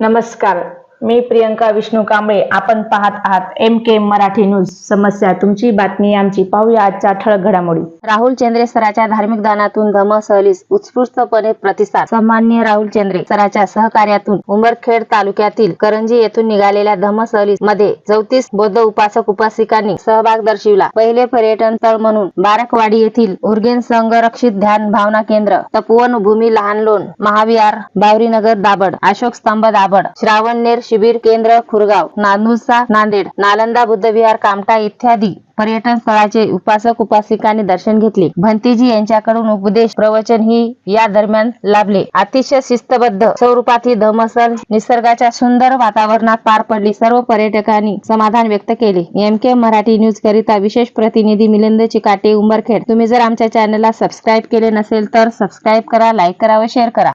नमस्कार मी प्रियंका विष्णू कांबळे आपण पाहत आहात एम के मराठी न्यूज समस्या तुमची बातमी आमची. पाहूया आजच्या ठळक घडामोडी. राहुल चेंद्रे सराच्या धार्मिक दानातून धम्म सहलीस उत्स्फूर्तपणे प्रतिसाद. सन्माननीय राहुल चेंद्रे सराच्या सहकार्यातून उमरखेड तालुक्यातील करंजी येथून निघालेल्या धम्म सहलीसमध्ये चौतीस बौद्ध उपासक उपासिकांनी सहभाग दर्शविला. पहिले पर्यटन स्थळ म्हणून बारकवाडी येथील उर्गेन संरक्षित ध्यान भावना केंद्र तपोवन भूमी लहानलोण महाविहार बावरीनगर दाबड अशोक स्तंभ दाबड श्रावणनेर शिबिर केंद्र खुरगाव नानुसा नांदेड नालंदा बुद्धविहार कामटा इत्यादी पर्यटन स्थळाचे उपासक उपासिकांनी दर्शन घेतले. भंतीजी यांच्याकडून उपदेश प्रवचन ही या दरम्यान लाभले. अतिशय शिस्तबद्ध स्वरूपात ही धमसल निसर्गाच्या सुंदर वातावरणात पार पडली. सर्व पर्यटकांनी समाधान व्यक्त केले. एम के मराठी न्यूज करिता विशेष प्रतिनिधी मिलिंद चिकाटे उंबरखेड. तुम्ही जर आमच्या चॅनलला सबस्क्राईब केले नसेल तर सबस्क्राईब करा लाईक करा व शेअर करा.